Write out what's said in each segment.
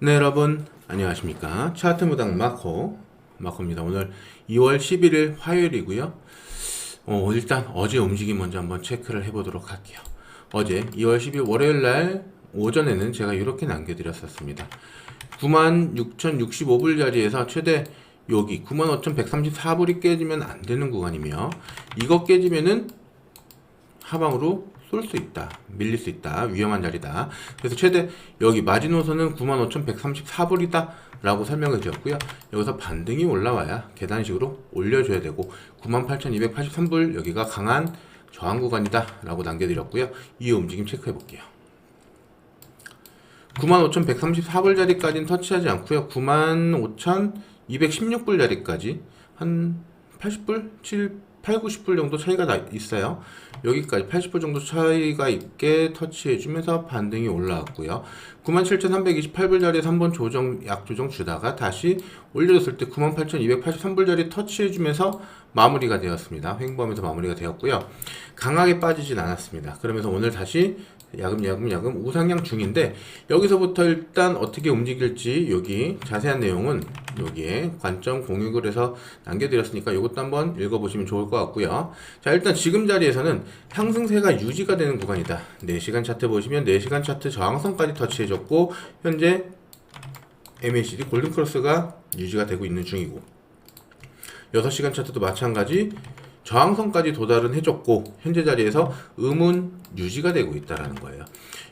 네 여러분. 안녕하십니까. 차트 무당 마코 마코입니다. 오늘 2월 11일 화요일이고요. 어, 일단 어제 움직임 먼저 한번 체크를 해보도록 할게요. 어제 2월 10일 월요일 날 오전에는 제가 이렇게 남겨드렸었습니다. 96,065불 자리에서 최대 여기 95,134불이 깨지면 안 되는 구간이며 이거 깨지면은 하방으로 쏠 수 있다. 밀릴 수 있다. 위험한 자리다. 그래서 최대 여기 마지노선은 95,134불이다. 라고 설명을 드렸고요. 여기서 반등이 올라와야 계단식으로 올려줘야 되고 98,283불 여기가 강한 저항 구간이다. 라고 남겨드렸고요. 이 움직임 체크해 볼게요. 95,134불 자리까지는 터치하지 않고요. 95,216불 자리까지 한 80불, 7, 8, 90불 정도 차이가 나 있어요. 여기까지 80불 정도 차이가 있게 터치해주면서 반등이 올라왔고요. 97,328불 자리에서 한번 조정, 약 조정 주다가 다시 올려줬을 때 98,283불 자리 터치해주면서 마무리가 되었습니다. 횡보하면서 마무리가 되었고요. 강하게 빠지진 않았습니다. 그러면서 오늘 다시 야금 야금 야금 우상향 중인데 여기서부터 일단 어떻게 움직일지 여기 자세한 내용은 여기에 관점 공유글 해서 남겨드렸으니까 이것도 한번 읽어보시면 좋을 것 같고요. 자 일단 지금 자리에서는 상승세가 유지가 되는 구간이다. 4시간 차트 보시면 4시간 차트 저항선까지 터치해줬고 현재 MACD 골든크로스가 유지가 되고 있는 중이고 6시간 차트도 마찬가지 저항선까지 도달은 해줬고 현재 자리에서 음운 유지가 되고 있다라는 거예요.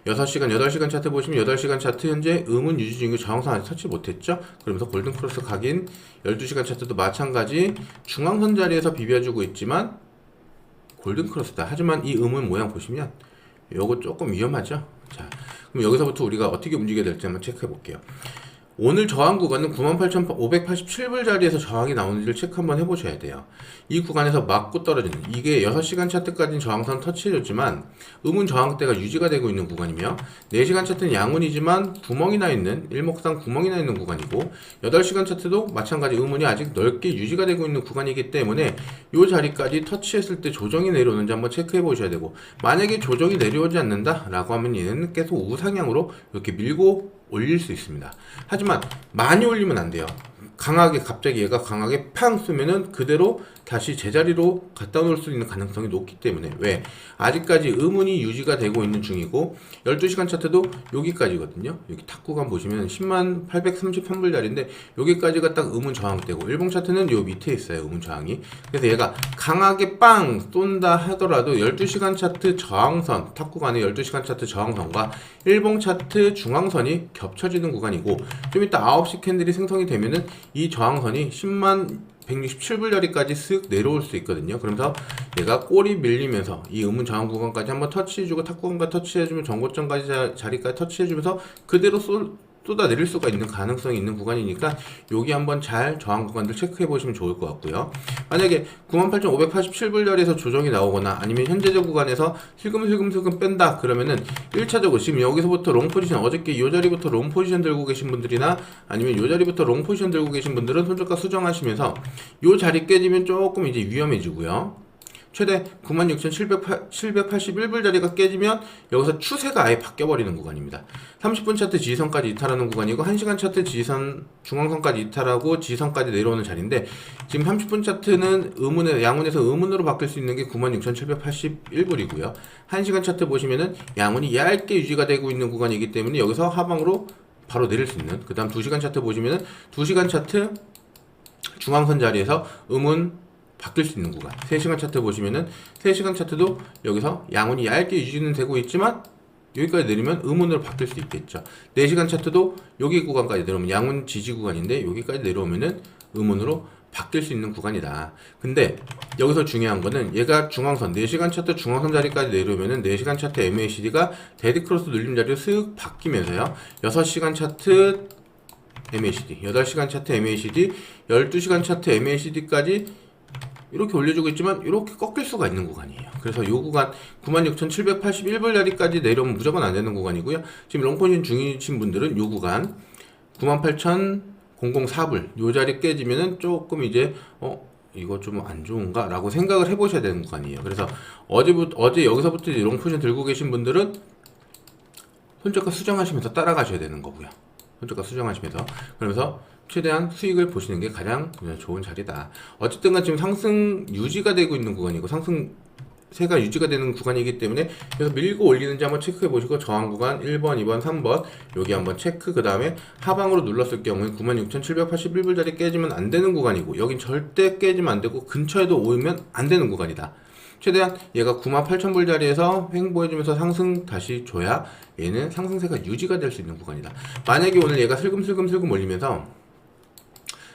6시간, 8시간 차트 보시면 8시간 차트 현재 음운 유지 중이고 저항선 아직 터치 못했죠? 그러면서 골든크로스 각인 12시간 차트도 마찬가지 중앙선 자리에서 비벼주고 있지만 골든크로스다. 하지만 이 음운 모양 보시면 요거 조금 위험하죠? 자, 그럼 여기서부터 우리가 어떻게 움직여야 될지 한번 체크해 볼게요. 오늘 저항 구간은 98,587불 자리에서 저항이 나오는지를 체크 한번 해보셔야 돼요. 이 구간에서 맞고 떨어지는 이게 6시간 차트까지는 저항선 터치해줬지만 음운 저항대가 유지가 되고 있는 구간이며 4시간 차트는 양운이지만 구멍이 나 있는 일목상 구멍이 나 있는 구간이고 8시간 차트도 마찬가지 음운이 아직 넓게 유지가 되고 있는 구간이기 때문에 이 자리까지 터치했을 때 조정이 내려오는지 한번 체크해 보셔야 되고 만약에 조정이 내려오지 않는다 라고 하면 얘는 계속 우상향으로 이렇게 밀고 올릴 수 있습니다. 하지만 많이 올리면 안 돼요. 강하게 갑자기 얘가 강하게 팡 쏘면은 그대로 다시 제자리로 갖다 놓을 수 있는 가능성이 높기 때문에 왜 아직까지 의문이 유지가 되고 있는 중이고 12시간 차트도 여기까지거든요. 여기 탁 구간 보시면 10만 833불 자리인데 여기까지가 딱 의문 저항되고 일봉 차트는 요 밑에 있어요. 의문 저항이. 그래서 얘가 강하게 빵 쏜다 하더라도 12시간 차트 저항선 탁 구간의 12시간 차트 저항선과 일봉 차트 중앙선이 겹쳐지는 구간이고 좀 이따 9시 캔들이 생성이 되면은 이 저항선이 10만 167불 자리까지 쓱 내려올 수 있거든요. 그러면서 얘가 꼬리 밀리면서 이 의문 저항 구간까지 한번 터치해주고 탁 구간과 터치해주면 전고점까지 자, 자리까지 터치해주면서 그대로 쏠 쏟아 내릴 수가 있는 가능성이 있는 구간이니까 여기 한번 잘 저항 구간들 체크해 보시면 좋을 것 같고요. 만약에 98,587불 자리에서 조정이 나오거나 아니면 현재적 구간에서 슬금슬금슬금 뺀다 그러면은 1차적으로 지금 여기서부터 롱 포지션 어저께 이 자리부터 롱 포지션 들고 계신 분들이나 아니면 이 자리부터 롱 포지션 들고 계신 분들은 손절가 수정하시면서 이 자리 깨지면 조금 이제 위험해지고요. 최대 96,781불 자리가 깨지면 여기서 추세가 아예 바뀌어버리는 구간입니다. 30분 차트 지지선까지 이탈하는 구간이고 1시간 차트 지지선 중앙선까지 이탈하고 지지선까지 내려오는 자리인데 지금 30분 차트는 의문에 양운에서 의문으로 바뀔 수 있는 게 96,781불이고요. 1시간 차트 보시면은 양운이 얇게 유지가 되고 있는 구간이기 때문에 여기서 하방으로 바로 내릴 수 있는 그 다음 2시간 차트 보시면은 2시간 차트 중앙선 자리에서 음운 바뀔 수 있는 구간. 3시간 차트 보시면은 3시간 차트도 여기서 양운이 얇게 유지는 되고 있지만 여기까지 내리면 음운으로 바뀔 수 있겠죠. 4시간 차트도 여기 구간까지 내려오면 양운 지지 구간인데 여기까지 내려오면은 음운으로 바뀔 수 있는 구간이다. 근데 여기서 중요한 거는 얘가 중앙선 4시간 차트 중앙선 자리까지 내려오면은 4시간 차트 MACD가 데드크로스 눌림 자리로 쓱 바뀌면서요. 6시간 차트 MACD, 8시간 차트 MACD, 12시간 차트 MACD까지 이렇게 올려주고 있지만 이렇게 꺾일 수가 있는 구간이에요. 그래서 이 구간 96,781불 자리까지 내려오면 무조건 안 되는 구간이고요. 지금 롱포진 중이신 분들은 이 구간 98,004불 이 자리 깨지면은 조금 이제 어 이거 좀 안 좋은가? 라고 생각을 해보셔야 되는 구간이에요. 그래서 어제부터, 어제 여기서부터 롱포션 들고 계신 분들은 손절가 수정하시면서 따라가셔야 되는 거고요. 손절가 수정하시면서 그러면서 최대한 수익을 보시는 게 가장 좋은 자리다. 어쨌든간 지금 상승 유지가 되고 있는 구간이고 상승 세가 유지가 되는 구간이기 때문에 그래서 밀고 올리는지 한번 체크해 보시고 저항 구간 1번, 2번, 3번 여기 한번 체크 그 다음에 하방으로 눌렀을 경우에 96,781불짜리 깨지면 안 되는 구간이고 여긴 절대 깨지면 안 되고 근처에도 오면 안 되는 구간이다. 최대한 얘가 98,000불 자리에서 횡보해주면서 상승 다시 줘야 얘는 상승세가 유지가 될 수 있는 구간이다. 만약에 오늘 얘가 슬금슬금슬금 올리면서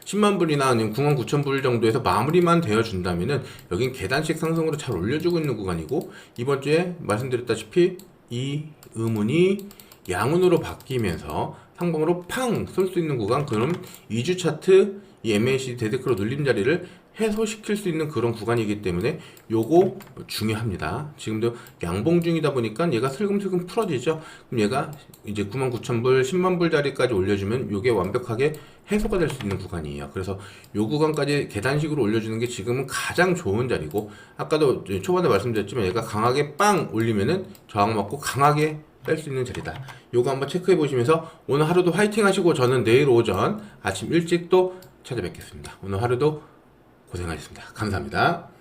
10만 불이나 아니면 9만 9천 불 정도에서 마무리만 되어 준다면은 여긴 계단식 상승으로 잘 올려주고 있는 구간이고 이번 주에 말씀드렸다시피 이 의문이 양운으로 바뀌면서 상방으로 팡 쏠 수 있는 구간 그럼 2주 차트 이 MACD 데드크로 눌림 자리를 해소시킬 수 있는 그런 구간이기 때문에 요거 중요합니다. 지금도 양봉 중이다 보니까 얘가 슬금슬금 풀어지죠. 그럼 얘가 이제 9만 9천 불, 10만 불 자리까지 올려주면 요게 완벽하게 해소가 될 수 있는 구간이에요. 그래서 요 구간까지 계단식으로 올려주는 게 지금은 가장 좋은 자리고 아까도 초반에 말씀드렸지만 얘가 강하게 빵 올리면은 저항 맞고 강하게 뺄 수 있는 자리다. 요거 한번 체크해 보시면서 오늘 하루도 화이팅 하시고 저는 내일 오전 아침 일찍 또 찾아뵙겠습니다. 오늘 하루도 고생하셨습니다. 감사합니다.